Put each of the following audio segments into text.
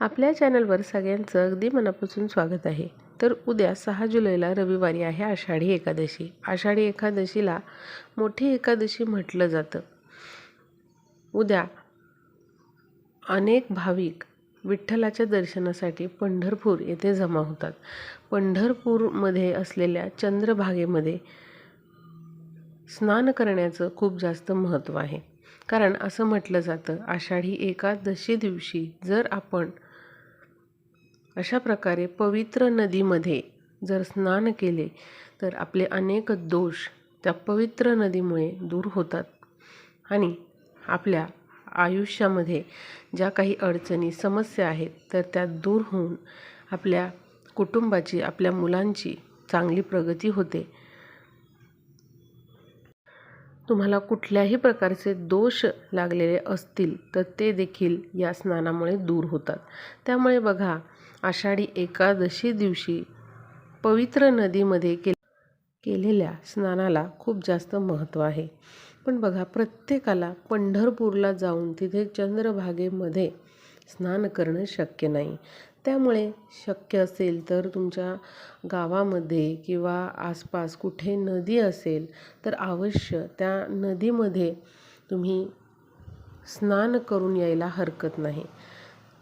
आपल्या चॅनलवर सगळ्यांचं अगदी मनापासून स्वागत आहे. तर उद्या सहा जुलैला रविवारी आहे आषाढी एकादशी. आषाढी एकादशीला मोठी एकादशी म्हटलं जातं. उद्या अनेक भाविक विठ्ठलाच्या दर्शनासाठी पंढरपूर येथे जमा होतात. पंढरपूरमध्ये असलेल्या चंद्रभागेमध्ये स्नान करण्याचं खूप जास्त महत्त्व आहे. कारण असं म्हटलं जातं आषाढी एकादशी दिवशी जर आपण अशा प्रकारे पवित्र नदीमध्ये जर स्नान केले तर आपले अनेक दोष त्या पवित्र नदीमुळे दूर होतात. आणि आपल्या आयुष्यामध्ये ज्या काही अडचणी समस्या आहेत तर त्या दूर होऊन आपल्या कुटुंबाची आपल्या मुलांची चांगली प्रगती होते. तुम्हाला कुठल्याही प्रकारचे दोष लागलेले असतील तर ते देखील या स्नानामुळे दूर होतात. त्यामुळे बघा आषाढी एकादशी दिवशी पवित्र नदीमध्ये के केलेल्या स्नानाला खूप जास्त महत्त्व आहे. पण बघा प्रत्येकाला पंढरपूरला जाऊन तिथे चंद्रभागेमध्ये स्नान करणं शक्य नाही. त्यामुळे शक्य असेल तर तुमच्या गावामध्ये किंवा आसपास कुठे नदी असेल तर अवश्य त्या नदीमध्ये तुम्ही स्नान करून यायला हरकत नाही.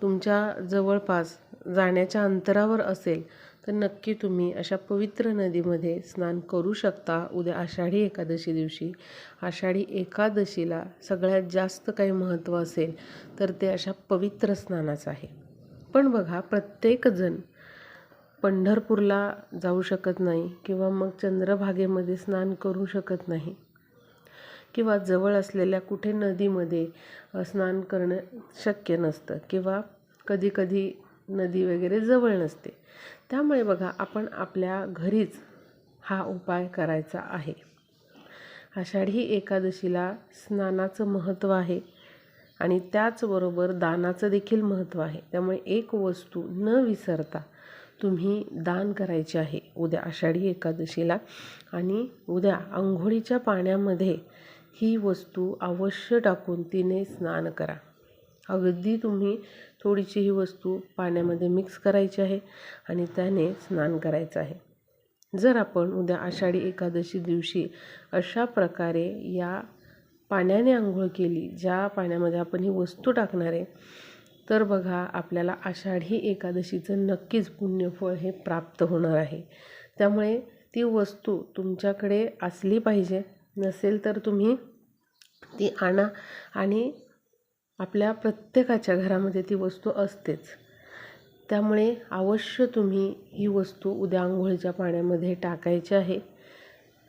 तुमच्या जवळपास जाण्याच्या अंतरावर असेल तर नक्की तुम्ही अशा पवित्र नदीमध्ये स्नान करू शकता. उद्या आषाढी एकादशी दिवशी आषाढी एकादशीला सगळ्यात जास्त काही महत्त्व असेल तर ते अशा पवित्र स्नानाचं आहे. पण बघा प्रत्येकजण पंढरपूरला जाऊ शकत नाही किंवा मग चंद्रभागेमध्ये स्नान करू शकत नाही किंवा जवळ असलेल्या कुठे नदीमध्ये स्नान करणं शक्य नसतं किंवा कधीकधी नदी वगैरे जवळ नसते. त्यामुळे बघा आपण आपल्या घरीच हा उपाय करायचा आहे. आषाढी एकादशीला स्नानाचं महत्त्व आहे आणि त्याचबरोबर दानाचं देखील महत्त्व आहे. त्यामुळे एक वस्तू न विसरता तुम्ही दान करायचे आहे उद्या आषाढी एकादशीला आणि उद्या आंघोळीच्या पाण्यामध्ये ही वस्तू अवश्य टाकून तिने स्नान करा. अगदी तुम्ही थोडीशी ही वस्तू पाण्यामध्ये मिक्स करायची आहे आणि त्याने स्नान करायचं आहे. जर आपण उद्या आषाढी एकादशी दिवशी अशा प्रकारे या पाण्याने आंघोळ केली ज्या पाण्यामध्ये आपण ही वस्तू टाकणार आहे तर बघा आपल्याला आषाढी एकादशीचं नक्कीच पुण्यफळ हे प्राप्त होणार आहे. त्यामुळे ती वस्तू तुमच्याकडे असली पाहिजे. नसेल तर तुम्ही ती आणा आणि आपल्या प्रत्येकाच्या घरामध्ये ती वस्तू असतेच. त्यामुळे अवश्य तुम्ही ही वस्तू उद्या आंघोळीच्या पाण्यामध्ये टाकायची आहे.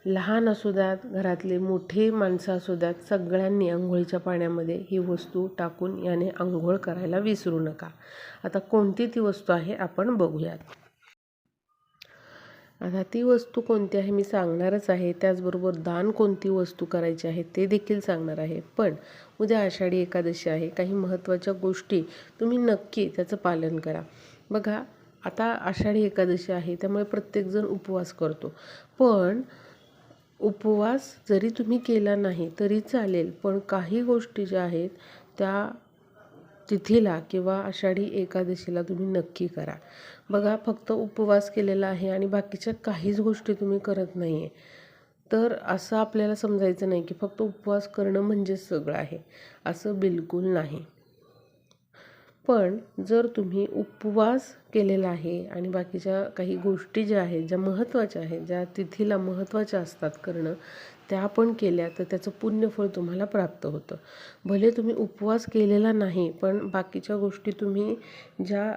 लहान असू द्यात घरातले मोठे माणसं असू द्यात सगळ्यांनी आंघोळीच्या पाण्यामध्ये ही वस्तू टाकून याने आंघोळ करायला विसरू नका. आता कोणती ती वस्तू आहे आपण बघूयात. आता ती वस्तू कोणती आहे मी सांगणारच आहे. त्याचबरोबर दान कोणती वस्तू करायची आहे ते देखील सांगणार आहे. पण उद्या आषाढी एकादशी आहे. काही महत्त्वाच्या गोष्टी तुम्ही नक्की त्याचं पालन करा. बघा आता आषाढी एकादशी आहे त्यामुळे प्रत्येकजण उपवास करतो. पण उपवास जरी तुम्ही केला नाही तरी चालेल. पण काही गोष्टी ज्या आहेत त्या तिथीला किंवा आषाढी एकादशीला तुम्ही नक्की करा. बघा फक्त उपवास केलेला आहे आणि बाकीच्या काहीच गोष्टी तुम्ही करत नाही आहे तर असं आपल्याला समजायचं नाही की फक्त उपवास करणं म्हणजेच सगळं आहे. असं बिलकुल नाही. पण जर तुम्ही उपवास केलेला आहे आणि बाकीच्या काही गोष्टी ज्या आहेत ज्या महत्त्वाच्या आहेत ज्या तिथीला महत्त्वाच्या असतात करणं त्या पण केल्या तर त्याचं पुण्यफळ तुम्हाला प्राप्त होतं. भले तुम्ही उपवास केलेला नाही पण बाकीच्या गोष्टी तुम्ही ज्या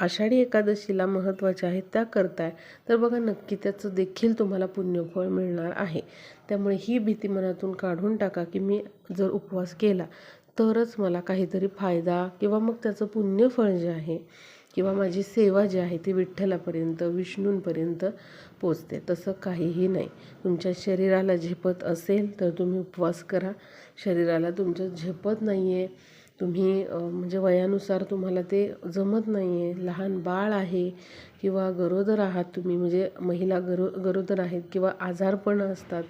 आषाढी एकादशीला महत्त्वाच्या आहेत त्या करताय. तर बघा नक्की त्याचं देखील तुम्हाला पुण्यफळ मिळणार आहे. त्यामुळे ही भीती मनातून काढून टाका की मी जर उपवास केला तरच मला काहीतरी फायदा किंवा मग त्याचं पुण्यफळ जे आहे किंवा माझी सेवा जी आहे ती विठ्ठलापर्यंत विष्णूंपर्यंत पोचते. तसं काहीही नाही. तुमच्या शरीराला झेपत असेल तर तुम्ही उपवास करा. शरीराला तुमचं झेपत नाही आहे तुम्ही म्हणजे वयानुसार तुम्हाला ते जमत नाही आहे लहान बाळ आहे किंवा गरोदर आहात तुम्ही म्हणजे महिला गरो गरोदर आहेत किंवा आजारपण असतात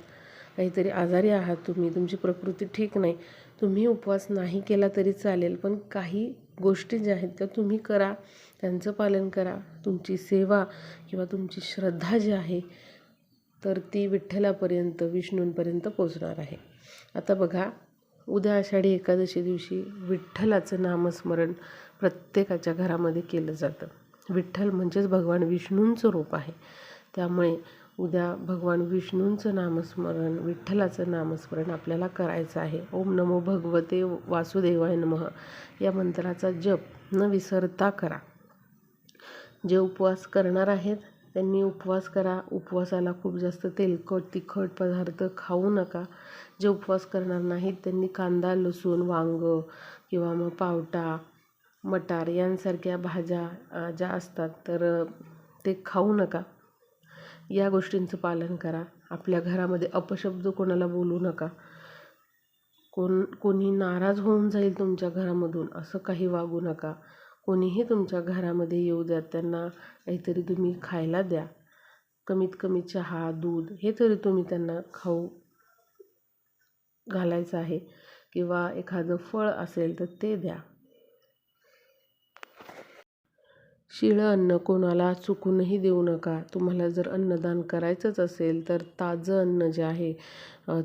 काहीतरी आजारी आहात तुम्ही तुमची प्रकृती ठीक नाही. तुम्ही उपवास नाही केला तरी चालेल पण काही गोष्टी ज्या आहेत त्या तुम्ही करा. त्यांचं पालन करा. तुमची सेवा किंवा तुमची श्रद्धा जी आहे तर ती विठ्ठलापर्यंत विष्णूंपर्यंत पोचणार आहे. आता बघा उद्या आषाढी एकादशी दिवशी विठ्ठलाचं नामस्मरण प्रत्येकाच्या घरामध्ये केलं जातं. विठ्ठल म्हणजेच भगवान विष्णूंचं रूप आहे. त्यामुळे उद्या भगवान विष्णूंचं नामस्मरण विठ्ठलाचं नामस्मरण आपल्याला करायचं आहे. ओम नमो भगवते वासुदेवाय नमः. या मंत्राचा जप न विसरता करा. जे उपवास करणार आहेत त्यांनी उपवास करा. उपवासाला खूप जास्त तेलकट तिखट पदार्थ खाऊ नका. जे उपवास करणार नाहीत त्यांनी कांदा लसूण वांग किंवा मग पावटा मटार यांसारख्या भाज्या ज्या असतात तर ते खाऊ नका. या गोष्टींचं पालन करा. आपल्या घरामध्ये अपशब्द कोणाला बोलू नका. कोण कोणी नाराज होऊन जाईल तुमच्या घरामधून असं काही वागू नका. कोणीही तुमच्या घरामध्ये येऊ द्या त्यांना काहीतरी तुम्ही खायला द्या. कमीत कमी चहा दूध हे तरी तुम्ही त्यांना खाऊ घालायचं आहे किंवा एखादं फळ असेल तर ते द्या. शिळं अन्न कोणाला चुकूनही देऊ नका. तुम्हाला जर अन्नदान करायचंच असेल तर ताजं अन्न जे आहे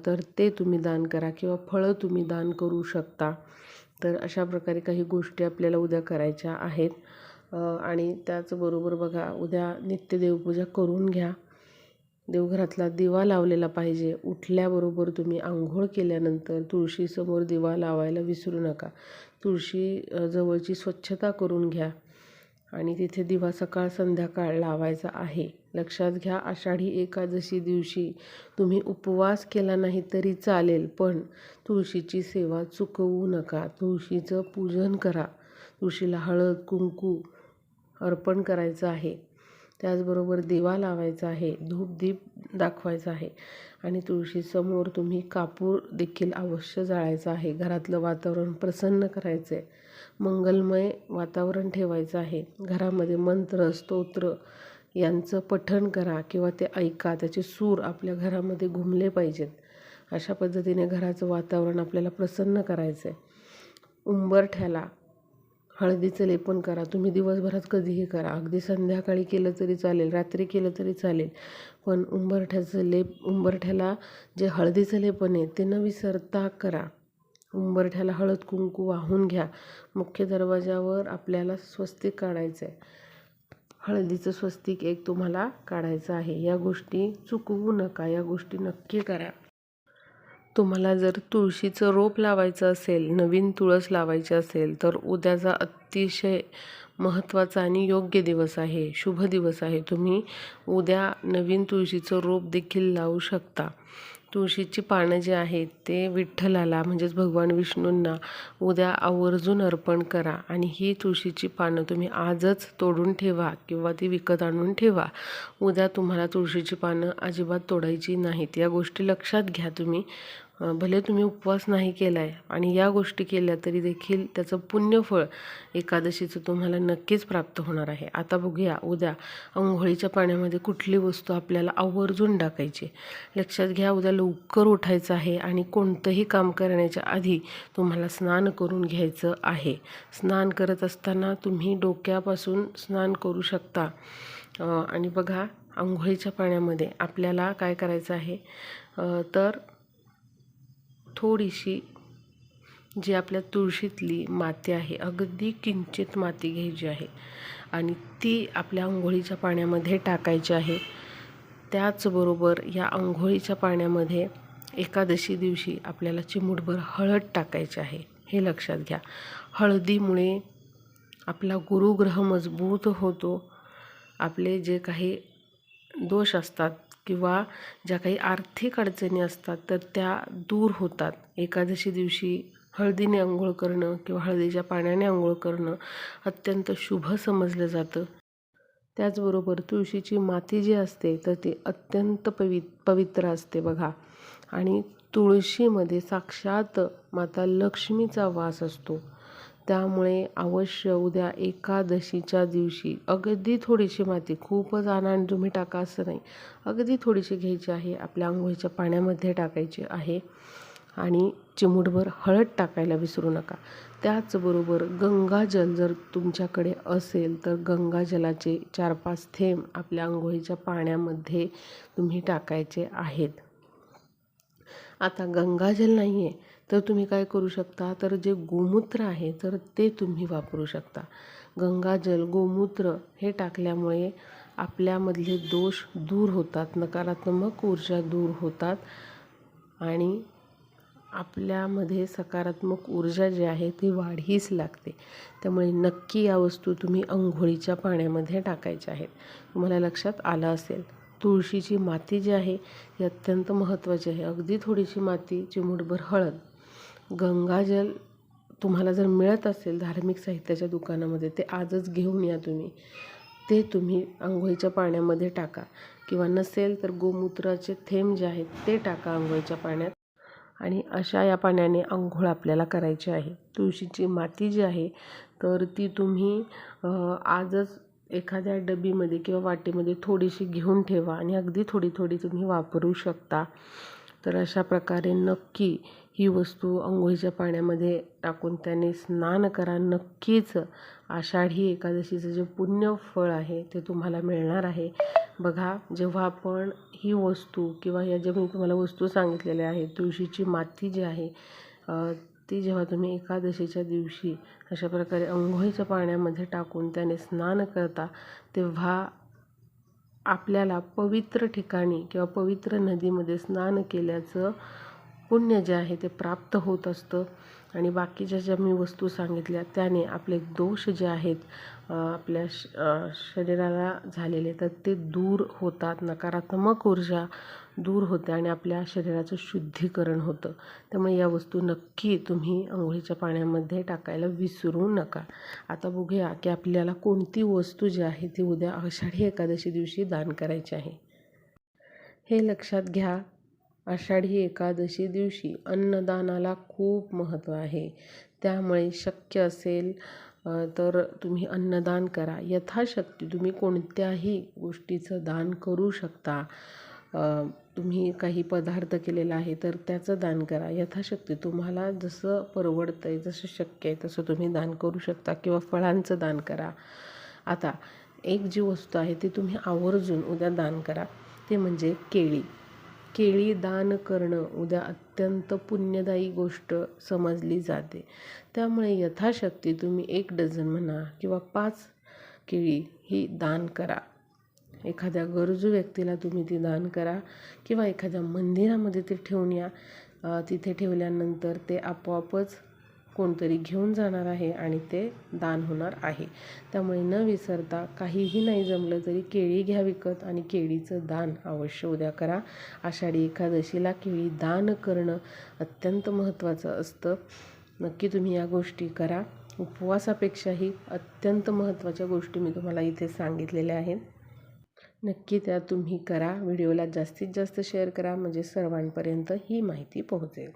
तर ते तुम्ही दान करा किंवा फळं तुम्ही दान करू शकता. तर अशा प्रकारे काही गोष्टी आपल्याला उद्या करायच्या आहेत. आणि त्याचबरोबर बघा उद्या नित्य देवपूजा करून घ्या. देवघरातला दिवा लावलेला पाहिजे. उठल्याबरोबर तुम्ही आंघोळ केल्यानंतर तुळशीसमोर दिवा लावायला विसरू नका. तुळशी जवळची स्वच्छता करून घ्या. आणि तिथे दिवा सकाळ संध्याकाळ लावायचा आहे. लक्षात घ्या आषाढी एकादशी दिवशी तुम्ही उपवास केला नाही तरी चालेल पण तुळशीची सेवा चुकवू नका. तुळशीचं पूजन करा. तुळशीला हळद कुंकू अर्पण करायचं आहे. त्याचबरोबर दिवा लावायचा आहे धूपदीप दाखवायचा आहे आणि तुळशीसमोर तुम्ही कापूर देखील अवश्य जाळायचा आहे. घरातलं वातावरण प्रसन्न करायचं आहे मंगलमय वातावरण ठेवायचं आहे. घरामध्ये मंत्र स्तोत्र यांचं पठण करा किंवा ते ऐका त्याचे सूर आपल्या घरामध्ये घुमले पाहिजेत. अशा पद्धतीने घराचं वातावरण आपल्याला प्रसन्न करायचं आहे उंबरठ्याला हळदीचं लेपन करा. तुम्ही दिवसभरात कधीही करा. अगदी संध्याकाळी केलं तरी चालेल रात्री केलं तरी चालेल. पण उंबरठ्याचं लेप उंबरठ्याला जे हळदीचं लेपन आहे ते न विसरता करा. उंबरठ्याला हळद कुंकू वाहून घ्या. मुख्य दरवाजावर आपल्याला स्वस्तिक काढायचं आहे हळदीचं स्वस्तिक एक तुम्हाला काढायचं आहे. या गोष्टी चुकवू नका. या गोष्टी नक्की करा. तुम्हाला जर तुळशीचं रोप लावायचं असेल नवीन तुळस लावायची असेल तर उद्याचा अतिशय महत्त्वाचा आणि योग्य दिवस आहे. शुभ दिवस आहे. तुम्ही उद्या नवीन तुळशीचं रोप देखील लावू शकता. तुळशीची पानं जी आहेत ते विठ्ठलाला म्हणजेच भगवान विष्णूंना उद्या आवर्जून अर्पण करा. आणि ही तुळशीची पानं तुम्ही आजच तोडून ठेवा किंवा ती विकत आणून ठेवा. उद्या तुम्हाला तुळशीची पानं अजिबात तोडायची नाहीत. या गोष्टी लक्षात घ्या तुम्ही. भले तुम्ही उपवास नाही केला आहे आणि या गोष्टी केल्या तरी देखील त्याचं पुण्यफळ एकादशीचं तुम्हाला नक्कीच प्राप्त होणार आहे. आता बघूया उद्या आंघोळीच्या पाण्यामध्ये कुठली वस्तू आपल्याला आवर्जून टाकायची? लक्षात घ्या उद्या लवकर उठायचं आहे आणि कोणतंही काम करण्याच्या आधी तुम्हाला स्नान करून घ्यायचं आहे. स्नान करत असताना तुम्ही डोक्यापासून स्नान करू शकता. आणि बघा आंघोळीच्या पाण्यामध्ये आपल्याला काय करायचं आहे? तर थोडीशी जी आपल्या तुळशीतली माती आहे अगदी किंचित माती घ्यायची आहे आणि ती आपल्या आंघोळीच्या पाण्यामध्ये टाकायची आहे. त्याचबरोबर या आंघोळीच्या पाण्यामध्ये एकादशी दिवशी आपल्याला चिमूटभर हळद टाकायची आहे हे लक्षात घ्या. हळदीमुळे आपला गुरुग्रह मजबूत होतो. आपले जे काही दोष असतात किंवा ज्या काही आर्थिक अडचणी असतात तर त्या दूर होतात. एकादशी दिवशी हळदीने आंघोळ करणं किंवा हळदीच्या पाण्याने आंघोळ करणं अत्यंत शुभ समजलं जातं. त्याचबरोबर तुळशीची माती जी असते तर ती अत्यंत पवि पवित्र असते बघा. आणि तुळशीमध्ये साक्षात माता लक्ष्मीचा वास असतो. त्यामुळे अवश्य उद्या एकादशीच्या दिवशी अगदी थोडीशी माती खूपच आणान तुम्ही टाका असं नाही. अगदी थोडीशी घ्यायची आहे आपल्या आंघोळीच्या पाण्यामध्ये टाकायची आहे आणि चिमूटभर हळद टाकायला विसरू नका. त्याचबरोबर गंगाजल जर तुमच्याकडे असेल तर गंगाजलाचे चार पाच थेंब आपल्या आंघोळीच्या पाण्यामध्ये तुम्ही टाकायचे आहेत. आता गंगाजल नाही आहे तर तुम्ही काय करू शकता? तर जे गोमूत्र आहे तर ते तुम्ही वापरू शकता. गंगाजल गोमूत्र हे टाकल्यामुळे आपल्यामधले दोष दूर होतात नकारात्मक ऊर्जा दूर होतात आणि आपल्यामध्ये सकारात्मक ऊर्जा जी आहे ती वाढीस लागते. त्यामुळे नक्की या वस्तू तुम्ही अंघोळीच्या पाण्यामध्ये टाकायच्या आहेत. तुम्हाला लक्षात आलं असेल तुळशीची माती जी आहे ती अत्यंत महत्त्वाची आहे. अगदी थोडीशी माती चिमूटभर हळद. गंगाजल तुम्हाला जर मिळत असेल धार्मिक साहित्याच्या दुकानामध्ये ते आजच घेऊन या तुम्ही. ते तुम्ही आंघोळीच्या पाण्यामध्ये टाका. किंवा नसेल तर गोमूत्राचे थेंब जे आहेत ते टाका आंघोळीच्या पाण्यात. आणि अशा या पाण्याने आंघोळ आपल्याला करायची आहे. तुळशीची माती जी आहे तर ती तुम्ही आजच एखाद्या डबीमध्ये किंवा वाटीमध्ये थोडीशी घेऊन ठेवा. आणि अगदी थोडी थोडी तुम्ही वापरू शकता. तर अशा प्रकारे नक्की ही वस्तू अंघोळीच्या पाण्यामध्ये टाकून त्याने स्नान करा. नक्कीच आषाढी एकादशीचं जे पुण्य फळ आहे ते तुम्हाला मिळणार आहे. बघा जेव्हा आपण ही वस्तू किंवा या ज्या मी तुम्हाला वस्तू सांगितलेल्या आहेत तुळशीची माती जी आहे ती जेव्हा तुम्ही एकादशीच्या दिवशी अशा प्रकारे अंघोळीच्या पाण्यामध्ये टाकून त्याने स्नान करता तेव्हा आपल्याला पवित्र ठिकाणी किंवा पवित्र नदीमध्ये स्नान केल्याचं पुण्य जे आहे ते प्राप्त होत असतं. आणि बाकीच्या ज्या मी वस्तू सांगितल्या त्याने आपले दोष जे आहेत आपल्या श शरीराला झालेले तर ते दूर होतात. नकारात्मक ऊर्जा दूर होते आणि आपल्या शरीराचं शुद्धीकरण होतं. त्यामुळे या वस्तू नक्की तुम्ही आंघोळीच्या पाण्यामध्ये टाकायला विसरू नका. आता बघूया की आपल्याला कोणती वस्तू जी आहे ती उद्या आषाढी एकादशी दिवशी दान करायची आहे. हे लक्षात घ्या. आषाढी एकादशी दिवशी अन्नदानाला खूप महत्त्व आहे. त्यामुळे शक्य असेल तर तुम्ही अन्नदान करा. यथाशक्ती तुम्ही कोणत्याही गोष्टीचं दान करू शकता. तुम्ही काही पदार्थ केलेला आहे तर त्याचं दान करा. यथाशक्ती तुम्हाला जसं परवडतं आहे जसं शक्य आहे तसं तुम्ही दान करू शकता किंवा फळांचं दान करा. आता एक जी वस्तू आहे ती तुम्ही आवर्जून उद्या दान करा. ते म्हणजे केळी. केळी दान करणं उद्या अत्यंत पुण्यदायी गोष्ट समजली जाते. त्यामुळे यथाशक्ती तुम्ही एक डझन म्हणा किंवा पाच केळी ही दान करा. एखाद्या गरजू व्यक्तीला तुम्ही ती दान करा किंवा एखाद्या मंदिरामध्ये ते ठेवून या. तिथे ठेवल्यानंतर ते आपोआपच कोणतरी घेऊन जाणार आहे आणि ते दान होणार आहे. त्यामुळे न विसरता काहीही नाही जमलं तरी केळी घ्या विकत आणि केळीचं दान अवश्य उद्या करा. आषाढी एकादशीला केळी दान करणं अत्यंत महत्त्वाचं असतं. नक्की तुम्ही या गोष्टी करा. उपवासापेक्षाही अत्यंत महत्त्वाच्या गोष्टी मी तुम्हाला इथे सांगितलेल्या आहेत. नक्की त्या तुम्ही करा. व्हिडिओला जास्तीत जास्त शेअर करा. म्हणजे सर्वांपर्यंत ही माहिती पोहोचेल.